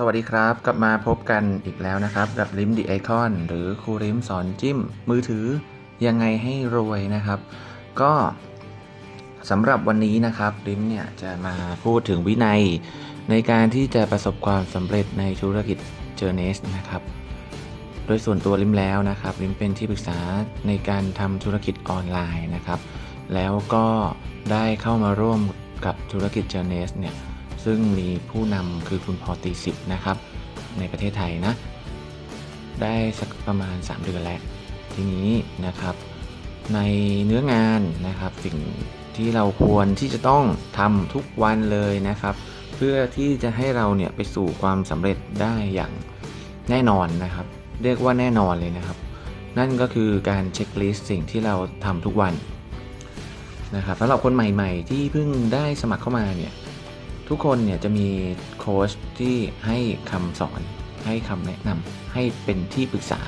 สวัสดีครับ กลับมาพบกันอีกแล้วนะครับ กับลิมดีไอคอนหรือครูลิมสอนจิ้ม มือถือยังไงให้รวยนะครับ ก็สำหรับวันนี้นะครับลิมเนี่ยจะมาพูดถึงวินัย ในการที่จะประสบความสำเร็จในธุรกิจเจอเนสนะครับ โดยส่วนตัวลิมแล้วนะครับลิมเป็นที่ปรึกษาในการทำธุรกิจออนไลน์นะครับ แล้วก็ได้เข้ามาร่วมกับธุรกิจเจอเนสเนี่ย ซึ่งมีผู้นำคือคุณพอตีสิบนะครับ ในประเทศไทยนะ ได้สักประมาณ 3 เดือนแล้ว ทีนี้นะครับ ในเนื้องานนะครับสิ่งที่เราควรที่จะต้องทำทุกวันเลยนะครับ เพื่อที่จะให้เราเนี่ยไปสู่ความสำเร็จได้อย่างแน่นอนนะครับ เรียกว่าแน่นอนเลยนะครับ นั่นก็คือการเช็คลิสต์สิ่งที่เราทำทุกวันนะครับสำหรับคนใหม่ ๆ ที่เพิ่งได้สมัครเข้ามาเนี่ย ทุกคนเนี่ยจะมีโค้ชที่ให้คำสอน ให้คำแนะนำให้เป็นที่ปรึกษา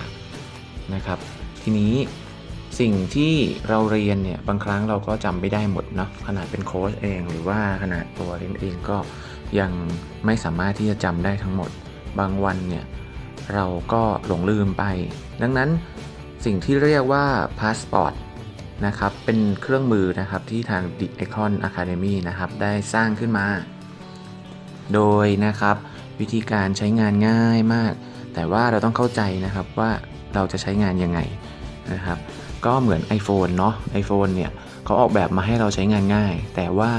นะครับ ทีนี้สิ่งที่เราเรียนเนี่ยบางครั้งเราก็จำไม่ได้หมดเนาะขนาดเป็นโค้ชเองหรือว่าขนาดตัวเรียนเองก็ยังไม่สามารถที่จะจำได้ทั้งหมด บางวันเนี่ยเราก็หลงลืมไป ดังนั้นสิ่งที่เรียกว่าพาสปอร์ตนะครับเป็นเครื่องมือนะครับที่ทาง The Icon Academy นะครับได้สร้างขึ้นมา โดยนะครับ วิธีการใช้งานง่ายมาก แต่ว่าเราต้องเข้าใจนะครับว่าเราจะใช้งานยังไงนะครับ ก็เหมือน iPhone เนาะ iPhone เนี่ยเขาออกแบบมาให้เราใช้งานง่าย แต่ว่า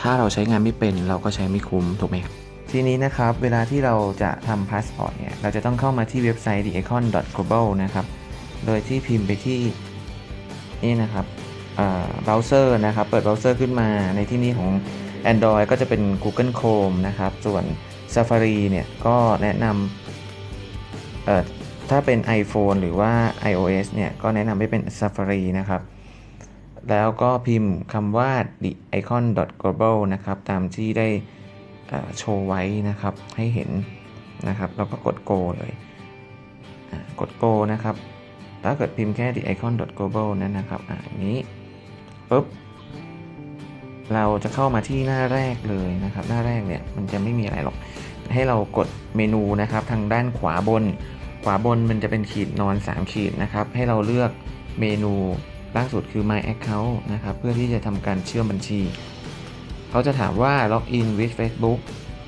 ถ้าเราใช้งานไม่เป็นเราก็ใช้ไม่คุ้มถูกไหมครับทีนี้นะครับ เวลาที่เราจะทำพาสปอร์ตเนี่ย เราจะต้องเข้ามาที่เว็บไซต์ theicon.global นะครับ โดยที่พิมพ์ไปที่นี่นะครับเบราว์เซอร์นะครับ เปิดเบราว์เซอร์ขึ้นมาในที่นี้ของ Android ก็จะเป็น Google Chrome นะครับ ส่วน Safari เนี่ยก็แนะนำเอ่อถ้าเป็น iPhone หรือว่า iOS เนี่ยก็แนะนำให้เป็น Safari นะครับ แล้วก็พิมพ์คำว่า the icon global นะครับ ตามที่ได้อ่อโชว์ไว้นะครับให้เห็นนะครับ แล้วก็กด go เลย กด go นะครับ ถ้าเกิดพิมพ์แค่ the icon global นั่นนะครับ อ่านี้ปุ๊บ เราจะเข้ามาที่หน้าแรกเลยนะครับ หน้าแรกเนี่ยมันจะไม่มีอะไรหรอก ให้เรากดเมนูนะครับ ทางด้านขวาบน ขวาบนมันจะเป็นขีดนอน 3 ขีดนะครับ ให้เราเลือกเมนูล่าสุดคือ My Account นะครับ เพื่อที่จะทำการเชื่อมบัญชี เขาจะถามว่า Login with Facebook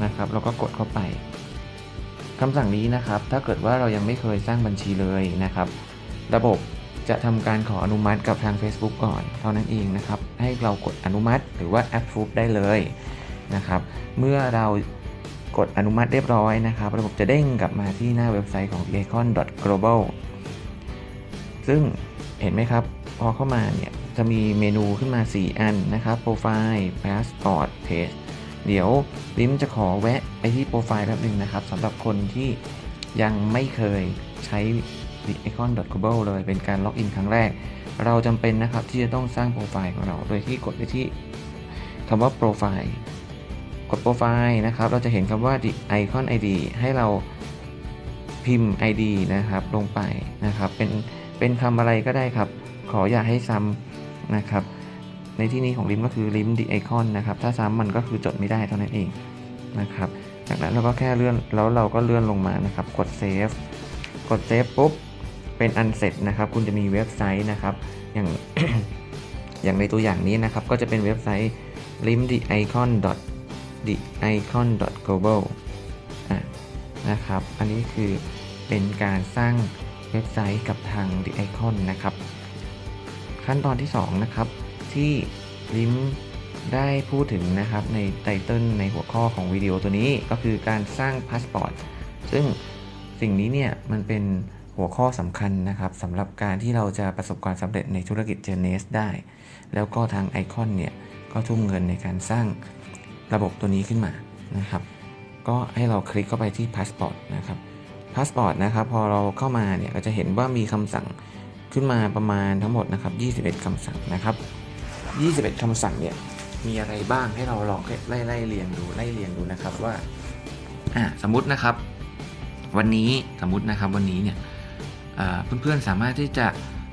นะครับเราก็กดเข้าไปคำสั่งนี้นะครับ ถ้าเกิดว่าเรายังไม่เคยสร้างบัญชีเลยนะครับ ระบบ จะทำการขออนุมัติกับทาง Facebook ก่อนเท่านั้นเองนะครับ ให้เรากดอนุมัติหรือว่า approve ได้เลยนะครับ เมื่อเรากดอนุมัติเรียบร้อยนะครับ ระบบจะเด้งกลับมาที่หน้าเว็บไซต์ของ icon.global ซึ่งเห็นไหมครับ พอเข้ามาเนี่ยจะมีเมนูขึ้นมา 4 อันนะครับ Profile Passport Page เดี๋ยวลิมจะขอแวะไปที่โปรไฟล์แป๊บหนึงนะครับสำหรับคนที่ยังไม่เคยใช้ the icon global เลยเป็นการล็อกอินครั้งแรก เราจำเป็นนะครับที่จะต้องสร้างโปรไฟล์ของเรา โดยที่กดไปที่คำว่าโปรไฟล์กดโปรไฟล์นะครับ เราจะเห็นคำว่า the icon id ให้เราพิมพ์ id นะครับ ลงไปนะครับ เป็นเป็นคำอะไรก็ได้ครับ ขออย่าให้ซ้ำนะครับ ในที่นี้ของลิมก็คือลิม the icon นะครับ ถ้าซ้ำมันก็คือจดไม่ได้เท่านั้นเองนะครับ จากนั้นเราก็แค่เลื่อน แล้วเราก็เลื่อนลงมานะครับ กด save กด save ปุ๊บ เป็นอันเสร็จนะครับ คุณจะมีเว็บไซต์นะครับ อย่างอย่างในตัวอย่างนี้นะครับ ก็จะเป็นเว็บไซต์ lim the icon the icon global นะครับ อันนี้คือเป็นการสร้างเว็บไซต์กับทาง the icon นะครับ ขั้นตอนที่ 2 นะครับ ที่ลิมได้พูดถึงนะครับในไตเติลในหัวข้อของวิดีโอตัวนี้ก็คือการสร้างพาสปอร์ตซึ่งสิ่งนี้เนี่ยมันเป็น หัวข้อสำคัญนะครับสำหรับการที่เราจะประสบความสำเร็จในธุรกิจเจเนสได้ แล้วก็ทางไอคอนเนี่ยก็ทุ่มเงินในการสร้างระบบตัวนี้ขึ้นมานะครับ ก็ให้เราคลิกเข้าไปที่พาสปอร์ตนะครับพาสปอร์ตนะครับพอเราเข้ามาเนี่ยก็จะเห็นว่ามีคำสั่งขึ้นมาประมาณทั้งหมดนะครับ 21คำสั่งนะครับ 21คำสั่งเนี่ยมีอะไรบ้างให้เราลองไล่ไล่เรียงดูไล่เรียงดูนะครับว่าอ่าสมมตินะครับ วันนี้สมมตินะครับวันนี้เนี่ย เพื่อนๆสามารถที่จะ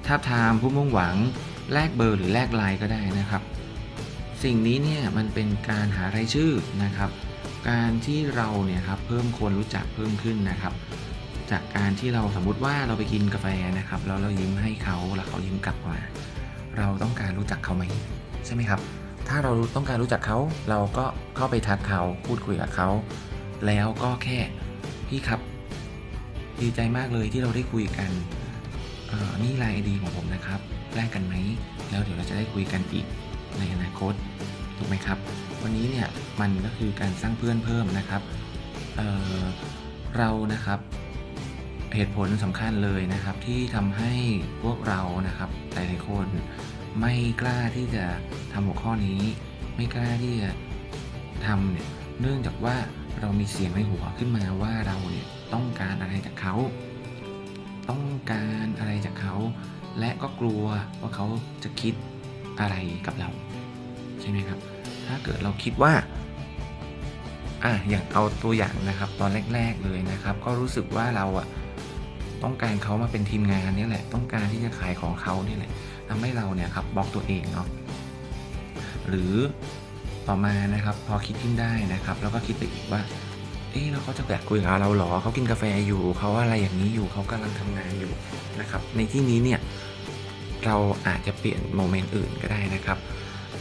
ทาบทามผู้มุ่งหวังแลกเบอร์หรือแลกไลน์ก็ได้นะครับ สิ่งนี้เนี่ยมันเป็นการหารายชื่อนะครับ การที่เราเนี่ยครับเพิ่มคนรู้จักเพิ่มขึ้นนะครับ จากการที่เราสมมุติว่าเราไปกินกาแฟนะครับแล้วเรายิ้มให้เขาแล้วเขายิ้มกลับมาเราต้องการรู้จักเขาไหมใช่ไหมครับ ถ้าเราต้องการรู้จักเขาเราก็เข้าไปทักเขาพูดคุยกับเขาแล้วก็แค่พี่ครับ ดีใจมากเลยที่เราได้คุยกันนี่ไลน์ไอดีของผมนะครับแลกกันไหมแล้วเดี๋ยวเราจะได้คุยกันอีกในอนาคตถูกไหมครับ วันนี้เนี่ยมันก็คือการสร้างเพื่อนเพิ่มนะครับเเรานะครับเหตุผลสำคัญเลยนะครับที่ทำให้พวกเรานะครับหลายๆคนไม่กล้าที่จะทำหัวข้อนี้ ไม่กล้าที่จะทำเนี่ยเนื่องจากว่า เรามีเสียงในหัวขึ้นมาว่าเราเนี่ยต้องการอะไรจากเขา ต้องการอะไรจากเขา และก็กลัวว่าเขาจะคิดอะไรกับเรา ใช่ไหมครับ ถ้าเกิดเราคิดว่าอะอย่างเอาตัวอย่างนะครับ ตอนแรก ๆเลยนะครับ ก็รู้สึกว่าเราอะต้องการเขามาเป็นทีมงานนี่แหละ ต้องการที่จะขายของเขาเนี่ยแหละทำให้เราเนี่ยครับบล็อกตัวเองเนาะหรือ ต่อมานะครับพอคิดขึ้นได้นะครับ แล้วก็คิดไปอีกว่าเอ๊ะแล้วเขาจะแบบคุยกับเราหรอเขากินกาแฟอยู่เขาอะไรอย่างนี้อยู่เขากำลังทำงานอยู่นะครับ ในที่นี้เนี่ยเราอาจจะเปลี่ยนโมเมนต์อื่นก็ได้นะครับ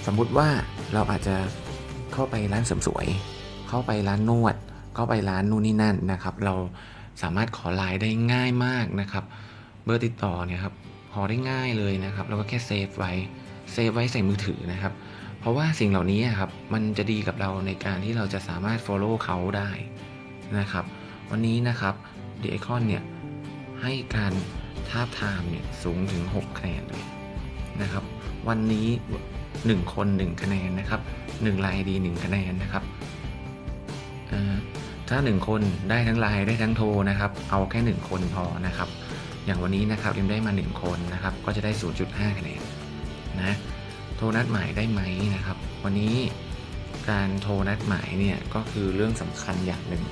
สมมุติว่าเราอาจจะเข้าไปร้านเสริมสวย เข้าไปร้านนวด เข้าไปร้านนู่นนี่นั่นนะครับ เราสามารถขอไลน์ได้ง่ายมากนะครับ เบอร์ติดต่อเนี่ยครับขอได้ง่ายเลยนะครับ แล้วก็แค่เซฟไว้ เซฟไว้ใส่มือถือนะครับ เพราะว่าสิ่งเหล่านี้ครับมันจะดีกับเราในการที่เราจะสามารถ follow เขาได้นะครับ วันนี้นะครับ The Icon เนี่ยให้การท้าทามเนี่ยสูงถึง 6 คะแนนเลยนะครับ วันนี้ 1 คน 1 คะแนนนะครับ 1 ลายดี 1 คะแนนนะครับอ่าถ้า 1 คนได้ทั้งไลน์ได้ทั้งโทรนะครับ เอาแค่ 1 คนพอนะครับ อย่างวันนี้นะครับเอ็มได้มา 1 คนนะครับ ก็จะได้ 0.5 คะแนนนะ โทรนัดหมายได้ไหมนะครับ วันนี้การโทรนัดหมายเนี่ยก็คือเรื่องสำคัญอย่างหนึ่ง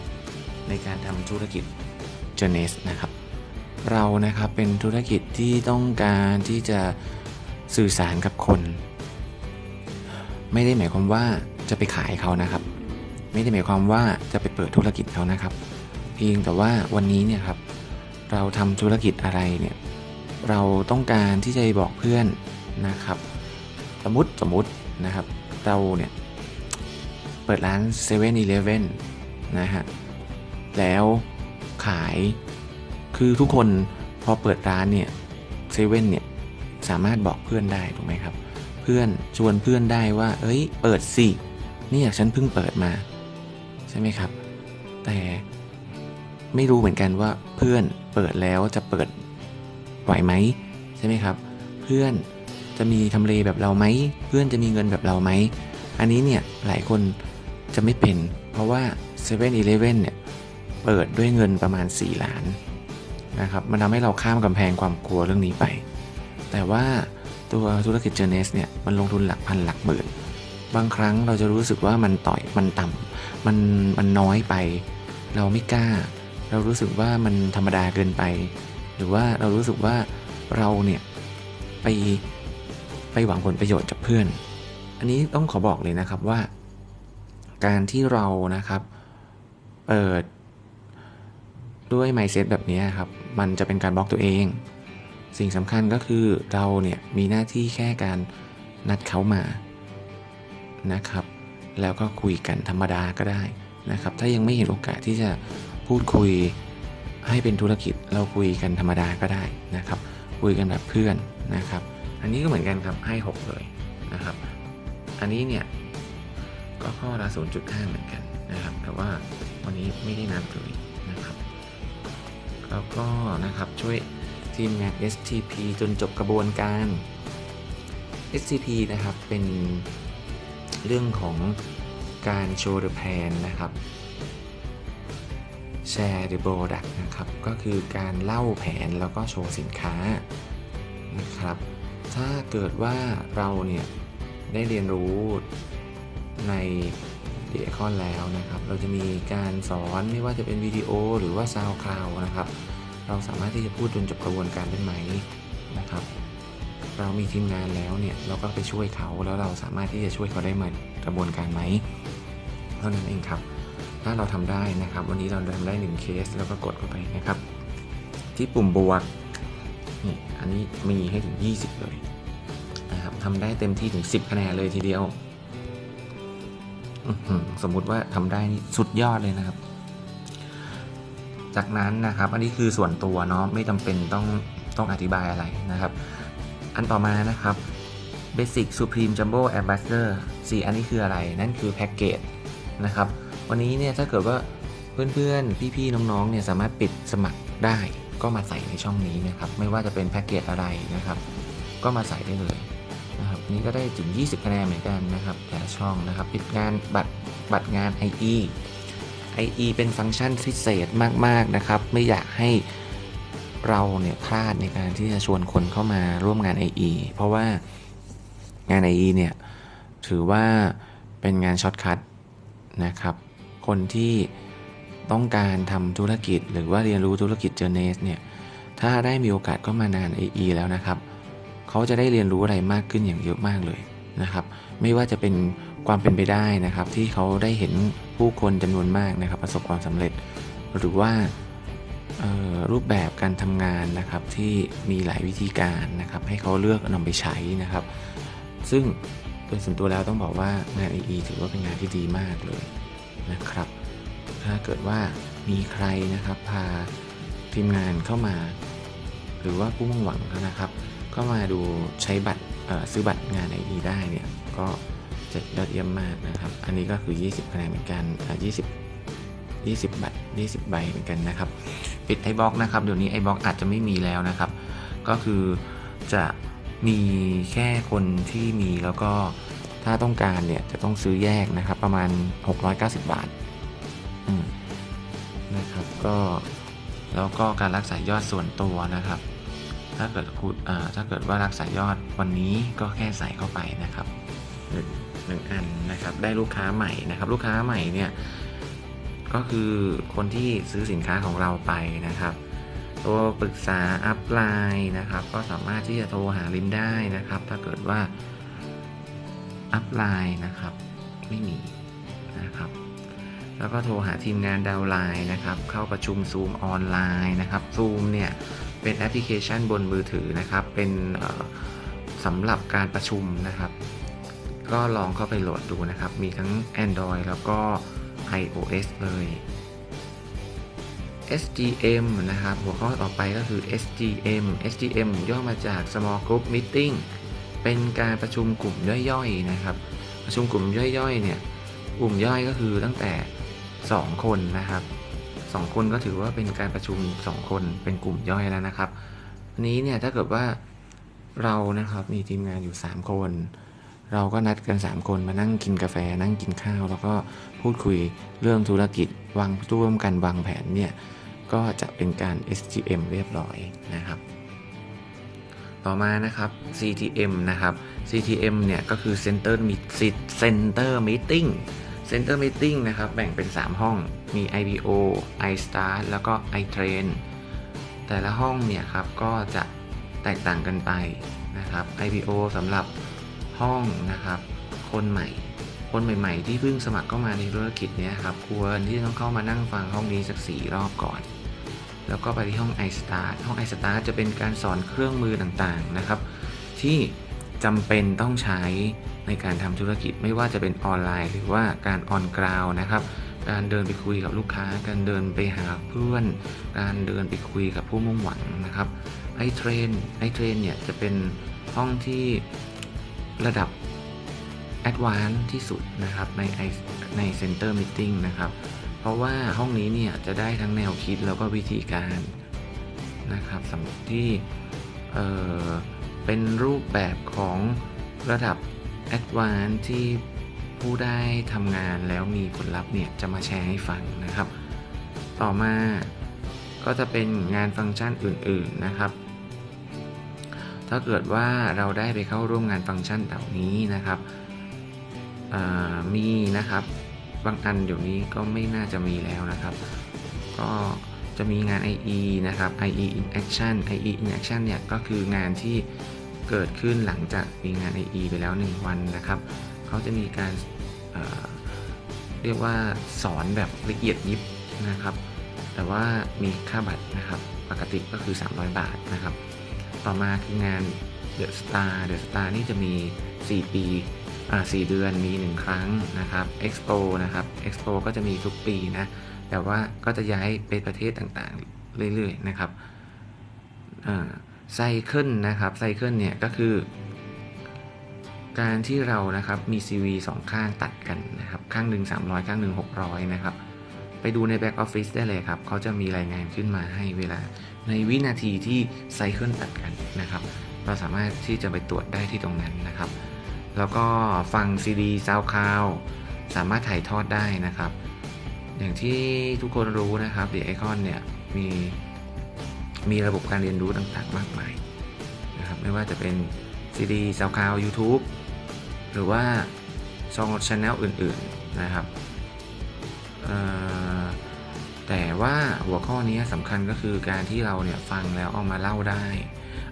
ในการทำธุรกิจ j o u r n e s นะครับ เรานะครับเป็นธุรกิจที่ต้องการที่จะสื่อสารกับคน ไม่ได้หมายความว่าจะไปขายเขานะครับ ไม่ได้หมายความว่าจะไปเปิดธุรกิจเขานะครับ เพียงแต่ว่าวันนี้เนี่ยครับเราทำธุรกิจอะไรเนี่ยเราต้องการที่จะบอกเพื่อนนะครับ สมมติสมมตินะครับเราเนี่ยเปิดร้าน7 e เ e ่ e อนะฮะแล้วขายคือทุกคนพอเปิดร้านเนี่ยเซเว่นเนี่ยสามารถบอกเพื่อนได้ถูกไหมครับ เพื่อนชวนเพื่อนได้ว่า เอ้ย เปิดสิเนี่ยฉันเพิ่งเปิดมาใช่ไหมครับ แต่ไม่รู้เหมือนกันว่าเพื่อนเปิดแล้วจะเปิดไหวไหมใช่ไหมครับ เพื่อน จะมีทำเลแบบเราไหมเพื่อนจะมีเงินแบบเราไหมอันนี้เนี่ยหลายคนจะไม่เป็น เพราะว่า7 e เ e ่ e อเนี่ยเปิดด้วยเงินประมาณ 4 ล้านนะครับมันทำให้เราข้ามกำแพงความกลัวเรื่องนี้ไป แต่ว่าตัวธุรกิจเจเนสเนี่ยมันลงทุนหลักพันหลักหมื่นบางครั้งเราจะรู้สึกว่ามันต่อยมันต่ำมันมันน้อยไป เราไม่กล้า เรารู้สึกว่ามันธรรมดาเกินไป หรือว่าเรารู้สึกว่าเราเนี่ยไป ไปหวังผลประโยชน์จากเพื่อน อันนี้ต้องขอบอกเลยนะครับว่า การที่เรานะครับเปิดด้วย mindset แบบนี้ครับ มันจะเป็นการบล็อกตัวเอง สิ่งสำคัญก็คือเราเนี่ยมีหน้าที่แค่การนัดเขามานะครับ แล้วก็คุยกันธรรมดาก็ได้นะครับ ถ้ายังไม่เห็นโอกาสที่จะพูดคุยให้เป็นธุรกิจเราคุยกันธรรมดาก็ได้นะครับ คุยกันแบบเพื่อนนะครับ อันนี้ก็เหมือนกันครับให้ 6 เลยนะครับ อันนี้เนี่ยก็ข้อละ0.5 เหมือนกันนะครับ แต่ว่าวันนี้ไม่ได้นับเลยนะครับ แล้วก็นะครับช่วยทีมงาน STP จนจบกระบวนการ STP นะครับเป็นเรื่องของการโชว์ the plan นะครับ share the product นะครับ ก็คือการเล่าแผนแล้วก็โชว์สินค้านะครับ ถ้าเกิดว่าเราเนี่ยได้เรียนรู้ในเดียคอนแล้วนะครับ เราจะมีการสอนไม่ว่าจะเป็นวิดีโอหรือว่าซาวคลาวนะครับ เราสามารถที่จะพูดจนจบกระบวนการได้ไหมนะครับ เรามีทีมงานแล้วเนี่ยเราก็ไปช่วยเขาแล้วเราสามารถที่จะช่วยเขาได้เหมือนกระบวนการไหมเท่านั้นเองครับ ถ้าเราทำได้นะครับ วันนี้เราทำได้1เคสแล้วก็กดเข้าไปนะครับ ที่ปุ่มบวก นี่อันนี้มีให้ถึง 20 เลยนะครับทำได้เต็มที่ถึง 10 คะแนนเลยทีเดียว สมมุติว่าทำได้นี่สุดยอดเลยนะครับ จากนั้นนะครับ อันนี้คือส่วนตัวเนาะไม่จำเป็นต้องต้องอธิบายอะไรนะครับ อันต่อมานะครับ Basic Supreme Jumbo Ambassador สีอันนี้คืออะไร นั่นคือแพ็กเกจนะครับ วันนี้เนี่ยถ้าเกิดว่าเพื่อนๆ พี่ๆ น้องๆ เนี่ยสามารถปิดสมัครได้ ก็มาใส่ในช่องนี้นะครับ ไม่ว่าจะเป็นแพ็กเกจอะไรนะครับ ก็มาใส่ได้เลยนะครับ นี่ก็ได้ถึง 20 คะแนนเหมือนกันนะครับ แต่ช่องนะครับปิดงานบัตรบัตรงาน IE IE เป็นฟังก์ชันพิเศษมากๆนะครับ ไม่อยากให้เราเนี่ยพลาดในการที่จะชวนคนเข้ามาร่วมงาน IE เพราะว่างาน IE เนี่ยถือว่าเป็นงานช็อตคัทนะครับ คนที่ ต้องการทำธุรกิจ หรือว่าเรียนรู้ธุรกิจเจอเนสเนี่ยถ้าได้มีโอกาสก็มานาน IE แล้วนะครับเขาจะได้เรียนรู้อะไรมากขึ้นอย่างเยอะมากเลยนะครับไม่ว่าจะเป็นความเป็นไปได้นะครับ ที่เขาได้เห็นผู้คนจำนวนมากนะครับ ประสบความสำเร็จ หรือว่ารูปแบบการทำงานนะครับที่มีหลายวิธีการนะครับ ให้เขาเลือกนำไปใช้นะครับ ซึ่งโดยส่วนตัวแล้วต้องบอกว่างาน IE ถือว่าเป็นงานที่ดีมากเลยนะครับ ถ้าเกิดว่ามีใครนะครับพาทีมงานเข้ามา หรือว่าผู้มุ่งหวังนะครับ ก็มาดูใช้บัตรซื้อบัตรงาน IE ได้เนี่ยก็จะยอดเยี่ยมมากนะครับ อันนี้ก็คือ 20คะแนนเหมือนกันอ่า20 20บัตร20 ใบเหมือนกันนะครับ ปิดไอบล็อกนะครับ เดี๋ยวนี้ไอบล็อกอาจจะไม่มีแล้วนะครับ ก็คือจะมีแค่คนที่มีแล้วก็ถ้าต้องการเนี่ยจะต้องซื้อแยกนะครับ ประมาณ 690 บาท นะครับก็แล้วก็การรักษายอดส่วนตัวนะครับ ถ้าเกิดคุณถ้าเกิดว่ารักษายอดวันนี้ก็แค่ใส่เข้าไปนะครับหนึ่งหนึ่งอันนะครับได้ลูกค้าใหม่นะครับ ลูกค้าใหม่เนี่ยก็คือคนที่ซื้อสินค้าของเราไปนะครับ ตัวปรึกษาอัพไลน์นะครับ ก็สามารถที่จะโทรหาลิมได้นะครับ ถ้าเกิดว่าอัพไลน์นะครับ ไม่มีนะครับ แล้วก็โทรหาทีมงานดาวไลน์นะครับ เข้าประชุม Zoom ออนไลน์นะครับ Zoom เนี่ยเป็นแอปพลิเคชันบนมือถือนะครับ เป็นสำหรับการประชุมนะครับ ก็ลองเข้าไปโหลดดูนะครับ มีทั้ง Android แล้วก็ iOS เลย SGM นะครับ หัวข้อต่อไปก็คือ SGM SGM ย่อมาจาก Small Group Meeting เป็นการประชุมกลุ่มย่อยๆนะครับ ประชุมกลุ่มย่อยๆเนี่ยกลุ่มย่อยก็คือตั้งแต่ 2 คนนะครับ 2 คนก็ถือว่าเป็นการประชุม 2 คนเป็นกลุ่มย่อยแล้วนะครับอันนี้เนี่ยถ้าเกิดว่าเรานะครับมีทีมงานอยู่ 3 คน เราก็นัดกัน 3 คนมานั่งกินกาแฟ นั่งกินข้าว แล้วก็พูดคุยเรื่องธุรกิจวางร่วมกันวางแผนเนี่ยก็จะเป็นการ SGM เรียบร้อยนะครับ ต่อมานะครับ CTM นะครับ CTM เนี่ยก็คือ Center Meet Center Meeting Center Meeting นะครับ แบ่งเป็น 3 ห้อง มี IBO iStar แล้วก็ iTrain แต่ละห้องเนี่ยครับ ก็จะแตกต่างกันไปนะครับ IBO สำหรับห้องนะครับ คนใหม่ คนใหม่ๆ ที่เพิ่งสมัครเข้ามาในธุรกิจเนี้ยครับ ควรที่จะต้องเข้ามานั่งฟังห้องนี้สักสี่รอบก่อน แล้วก็ไปที่ห้อง iStar ห้อง iStar จะเป็นการสอนเครื่องมือต่างๆนะครับ ที่ จำเป็นต้องใช้ในการทำธุรกิจไม่ว่าจะเป็นออนไลน์ หรือว่าการออนกราวนะครับ การเดินไปคุยกับลูกค้า การเดินไปหาเพื่อน การเดินไปคุยกับผู้มุ่งหวังนะครับไอเทรนไอเทรนเนี่ยจะเป็นห้องที่ระดับแอดวานซ์ที่สุดนะครับในใน Center Meeting นะครับเพราะว่าห้องนี้เนี่ยจะได้ทั้งแนวคิดแล้วก็วิธีการนะครับสำหรับที่เอ่อ เป็นรูปแบบของระดับแอดวานที่ผู้ได้ทำงานแล้วมีผลลัพธ์เนี่ยจะมาแชร์ให้ฟังนะครับ ต่อมาก็จะเป็นงานฟังก์ชันอื่นๆนะครับ ถ้าเกิดว่าเราได้ไปเข้าร่วมงานฟังก์ชันเหล่านี้นะครับมีนะครับ บางอันเดี๋ยวนี้ก็ไม่น่าจะมีแล้วนะครับ ก็ จะมีงาน IE นะครับ IE in action IE in action เนี่ยก็คืองานที่เกิดขึ้นหลังจากมีงาน IE ไปแล้ว 1 วันนะครับ เขาจะมีการเเรียกว่าสอนแบบละเอียดยิบนะครับ แต่ว่ามีค่าบัตรนะครับ ปกติก็คือ 300 บาทนะครับ ต่อมาคืองาน The Star The Star นี่จะมี 4 ปีอ่า4เดือนมี 1 ครั้งนะครับ Expo นะครับ Expo ก็จะมีทุกปีนะ แต่ว่าก็จะย้ายไปประเทศต่างๆ เรื่อยๆนะครับไซเคิลนะครับไซเคิลเนี่ยก็คือ การที่เรานะครับมี CV สองข้างตัดกันนะครับ ข้างหนึ่ง300 ข้างหนึ่ง600 นะครับ ไปดูในแบ็กออฟฟิศได้เลยครับ เขาจะมีรายงานขึ้นมาให้เวลา ในวินาทีที่ไซเคิลตัดกันนะครับ เราสามารถที่จะไปตรวจได้ที่ตรงนั้นนะครับ แล้วก็ฟังซีดีซาวคลาวสามารถถ่ายทอดได้นะครับ อย่างที่ทุกคนรู้นะครับ The Icon เนี่ยมีมีระบบการเรียนรู้ต่างๆ มากมายนะครับไม่ว่าจะเป็นซีดีซาวคาว YouTube หรือว่าช่องช anel อื่นๆนะครับแต่ว่าหัวข้อนี้สำคัญก็คือการที่เราเนี่ยฟังแล้วเอามาเล่าได้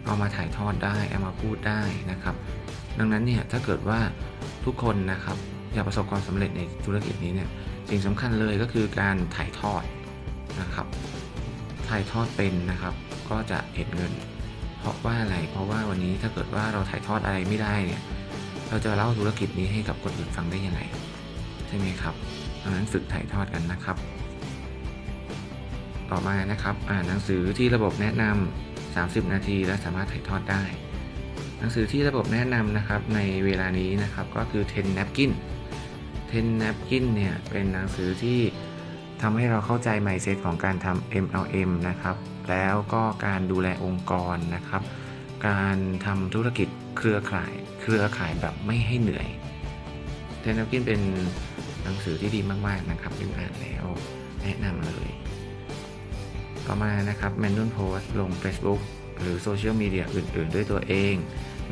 เอามาถ่ายทอดได้ เอามาพูดได้นะครับ ดังนั้นเนี่ยถ้าเกิดว่าทุกคนนะครับอยากประสบความสำเร็จในธุรกิจนี้เนี่ย สิ่งสำคัญเลยก็คือการถ่ายทอดนะครับ ถ่ายทอดเป็นนะครับ ก็จะเห็นเงิน เพราะว่าอะไร เพราะว่าวันนี้ถ้าเกิดว่าเราถ่ายทอดอะไรไม่ได้เนี่ย เราจะเล่าธุรกิจนี้ให้กับคนอื่นฟังได้ยังไงใช่ไหมครับดังนั้นฝึกถ่ายทอดกันนะครับ ต่อมานะครับ อ่านหนังสือที่ระบบแนะนำ30 นาทีและสามารถถ่ายทอดได้ หนังสือที่ระบบแนะนำนะครับในเวลานี้นะครับก็คือ10 napkin 10 napkin เนี่ยเป็นหนังสือที่ทำให้เราเข้าใจ mindset ของการทำ MLM นะครับ แล้วก็การดูแลองค์กรนะครับ การทำธุรกิจเครือข่าย เครือข่ายแบบไม่ให้เหนื่อย10 napkin เป็นหนังสือที่ดีมากๆนะครับยิ่งอ่านแล้วแนะนำเลย ต่อมานะครับ Manual Post ลง Facebook หรือโซเชียลมีเดียอื่น ๆ ด้วยตัวเอง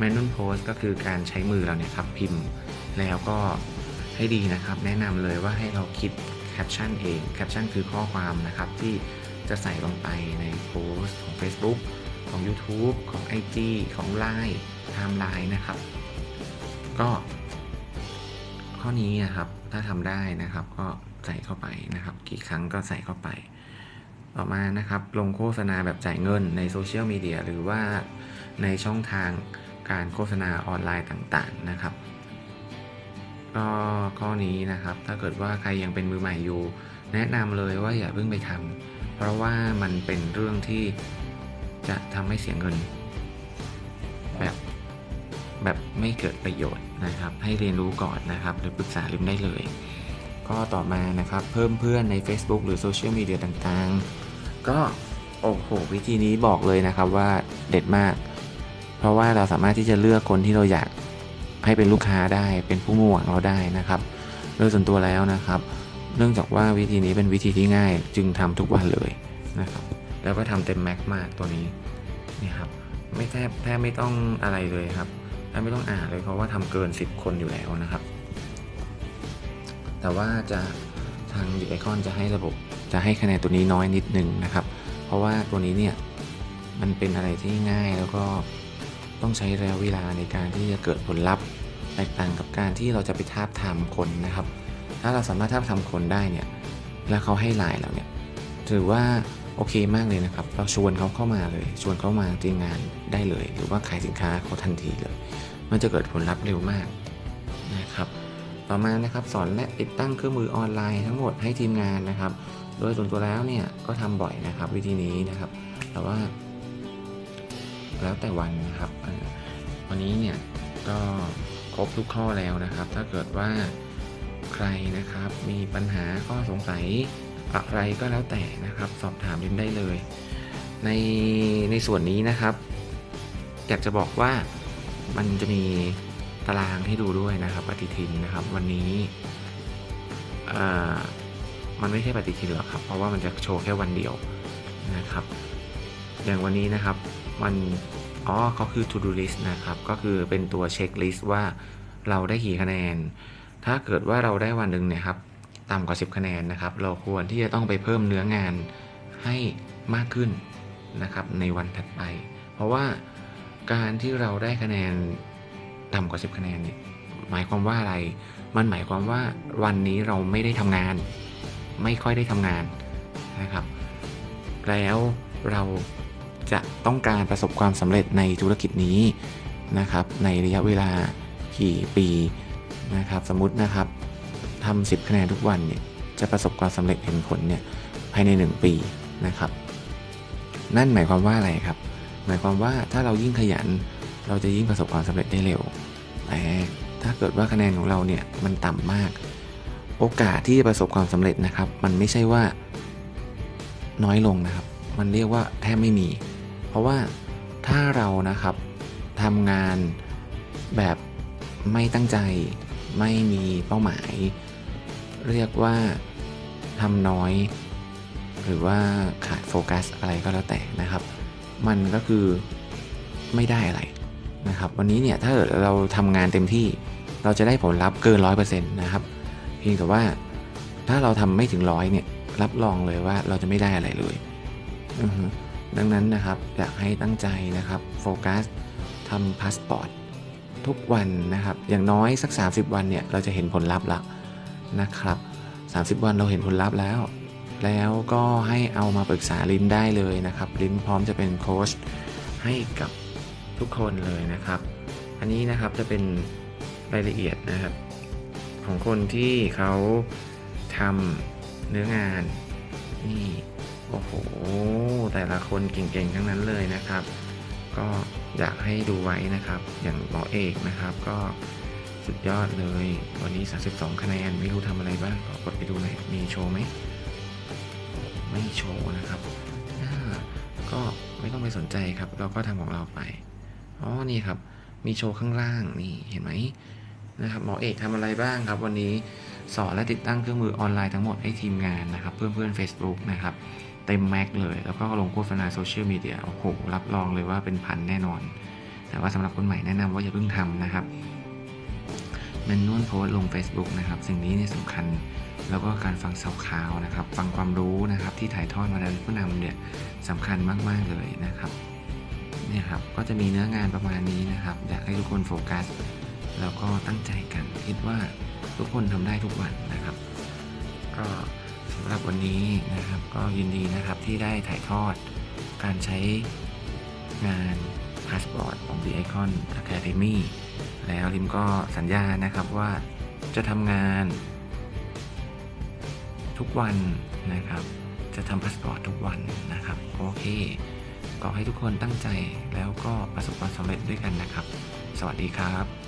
Manual Post ก็คือการใช้มือเราเนี่ยครับพิมพ์แล้วก็ ให้ดีนะครับ แนะนำเลยว่าให้เราคิดแคปชั่นเองแคปชั่นคือข้อความนะครับที่จะใส่ลงไปในโพสต์ของ Facebook ของ YouTube ของ IG ของ Line Timeline นะครับ ก็ข้อนี้นะครับถ้าทำได้นะครับก็ใส่เข้าไปนะครับ กี่ครั้งก็ใส่เข้าไป ต่อมานะครับลงโฆษณาแบบจ่ายเงินในโซเชียลมีเดียหรือว่าในช่องทางการโฆษณาออนไลน์ต่างๆนะครับ ก็ข้อนี้นะครับ ถ้าเกิดว่าใครยังเป็นมือใหม่อยู่ แนะนำเลยว่าอย่าเพิ่งไปทำเพราะว่ามันเป็นเรื่องที่จะทำให้เสียเงิน แบบแบบไม่เกิดประโยชน์นะครับ ให้เรียนรู้ก่อนนะครับ หรือปรึกษาลิมได้เลยก็ต่อมานะครับ เพิ่มเพื่อนใน Facebook หรือโซเชียลมีเดียต่างๆ ก็โอ้โห วิธีนี้บอกเลยนะครับว่าเด็ดมาก เพราะว่าเราสามารถที่จะเลือกคนที่เราอยาก ให้เป็นลูกค้าได้เป็นผู้มุ่งหวังเราได้นะครับโดยส่วนตัวแล้วนะครับ เนื่องจากว่าวิธีนี้เป็นวิธีที่ง่าย จึงทำทุกวันเลยนะครับ แล้วก็ทำเต็มแม็กมากตัวนี้นี่ครับไม่แทบแทบไม่ต้องอะไรเลยครับแทบไม่ต้องอ่านเลยเพราะว่าทำเกิน 10 คนอยู่แล้วนะครับ แต่ว่าจะทางดิไอคอนจะให้ระบบจะให้คะแนนตัวนี้น้อยนิดนึงนะครับ เพราะว่าตัวนี้เนี่ยมันเป็นอะไรที่ง่ายแล้วก็ ต้องใช้ระยะเวลาในการที่จะเกิดผลลัพธ์ แตกต่างกับการที่เราจะไปทาบทามคนนะครับ ถ้าเราสามารถทาบทามคนได้เนี่ยแล้วเขาให้ไลน์เราเนี่ยถือว่าโอเคมากเลยนะครับ เราชวนเขาเข้ามาเลย ชวนเขามาจริงงานได้เลย หรือว่าขายสินค้าเขาทันทีเลย มันจะเกิดผลลัพธ์เร็วมากนะครับ ต่อมานะครับสอนและติดตั้งเครื่องมือออนไลน์ทั้งหมดให้ทีมงานนะครับ โดยส่วนตัวแล้วเนี่ยก็ทำบ่อยนะครับ วิธีนี้นะครับ แต่ว่า แล้วแต่วันนะครับวันนี้เนี่ยก็ครบทุกข้อแล้วนะครับ ถ้าเกิดว่าใครนะครับมีปัญหาข้อสงสัยอะไรก็แล้วแต่นะครับ สอบถามลิมได้เลย ในในส่วนนี้นะครับ อยากจะบอกว่ามันจะมีตารางให้ดูด้วยนะครับ ปฏิทินนะครับ วันนี้มันไม่ใช่ปฏิทินหรอกครับ เพราะว่ามันจะโชว์แค่วันเดียวนะครับ อย่างวันนี้นะครับ มันอ๋อเขาคือ to do list นะครับ ก็คือเป็นตัวเช็คลิสต์ว่าเราได้กี่คะแนน ถ้าเกิดว่าเราได้วันหนึ่งเนี่ยครับต่ำกว่า 10 คะแนนนะครับ เราควรที่จะต้องไปเพิ่มเนื้องานให้มากขึ้นนะครับในวันถัดไป เพราะว่าการที่เราได้คะแนนต่ำกว่า 10 คะแนนเนี่ยหมายความว่าอะไร มันหมายความว่าวันนี้เราไม่ได้ทำงาน ไม่ค่อยได้ทำงานนะครับ แล้วเรา จะต้องการประสบความสำเร็จในธุรกิจนี้นะครับ ในระยะเวลากี่ปีนะครับ สมมตินะครับทำ10 คะแนนทุกวันเนี่ยจะประสบความสำเร็จเห็นผลเนี่ยภายใน 1 ปีนะครับ นั่นหมายความว่าอะไรครับ หมายความว่าถ้าเรายิ่งขยัน เราจะยิ่งประสบความสำเร็จได้เร็วแต่ถ้าเกิดว่าคะแนนของเราเนี่ยมันต่ำมาก โอกาสที่จะประสบความสำเร็จนะครับ มันไม่ใช่ว่าน้อยลงนะครับ มันเรียกว่าแทบไม่มี เพราะว่าถ้าเรานะครับทำงานแบบไม่ตั้งใจ ไม่มีเป้าหมาย เรียกว่าทำน้อย หรือว่าขาดโฟกัสอะไรก็แล้วแต่นะครับ มันก็คือไม่ได้อะไรนะครับ วันนี้เนี่ยถ้าเกิดเราทำงานเต็มที่เราจะได้ผลลัพธ์เกินร้อยเปอร์เซ็นต์นะครับ เพียงแต่ว่าถ้าเราทำไม่ถึงร้อยเนี่ยรับรองเลยว่าเราจะไม่ได้อะไรเลยอือ ดังนั้นนะครับอยากให้ตั้งใจนะครับโฟกัสทำพาสปอร์ตทุกวันนะครับ อย่างน้อยสัก 30 วันเนี่ยเราจะเห็นผลลัพธ์ละนะครับ 30 วันเราเห็นผลลัพธ์แล้ว แล้วก็ให้เอามาปรึกษาลิมได้เลยนะครับลิมพร้อมจะเป็นโค้ชให้กับทุกคนเลยนะครับ อันนี้นะครับจะเป็นรายละเอียดนะครับ ของคนที่เขาทำเนื้องานนี่ โอ้โห แต่ละคนเก่งๆ ทั้งนั้นเลยนะครับ ก็อยากให้ดูไว้นะครับ อย่างหมอเอกนะครับ ก็สุดยอดเลย วันนี้ 32 คะแนน ไม่รู้ทำอะไรบ้าง ขอกดไปดูหน่อย มีโชว์ไหม ไม่โชว์นะครับอ่าก็ไม่ต้องไปสนใจครับ เราก็ทำของเราไป อ๋อ นี่ครับ มีโชว์ข้างล่าง นี่ เห็นไหมนะครับหมอเอกทำอะไรบ้างครับ วันนี้สอนและติดตั้งเครื่องมือออนไลน์ทั้งหมดให้ทีมงานนะครับ เพื่อนเพื่อน Facebook นะครับ เต็มแม็กเลย แล้วก็ลงโฆษณาโซเชียลมีเดียโอ้โหรับรองเลยว่าเป็นพันแน่นอน แต่ว่าสำหรับคนใหม่แนะนำว่าอย่าเพิ่งทำนะครับแมนนวลโพสลง Facebook นะครับ สิ่งนี้เนี่ยสำคัญแล้วก็การฟังข่าวข่าวนะครับ ฟังความรู้นะครับที่ถ่ายทอดมาโดยผู้นำเนี่ยสำคัญมากๆเลยนะครับเนี่ยครับก็จะมีเนื้องานประมาณนี้นะครับ อยากให้ทุกคนโฟกัส แล้วก็ตั้งใจกัน คิดว่าทุกคนทำได้ทุกวันนะครับ ก็ สำหรับวันนี้นะครับก็ยินดีนะครับที่ได้ถ่ายทอดการใช้งานพาสปอร์ตของ The Icon Academy แล้วลิมก็สัญญานะครับว่าจะทำงานทุกวันนะครับ จะทำพาสปอร์ตทุกวันนะครับ โอเค ก็ให้ทุกคนตั้งใจแล้วก็ประสบความสำเร็จด้วยกันนะครับ สวัสดีครับ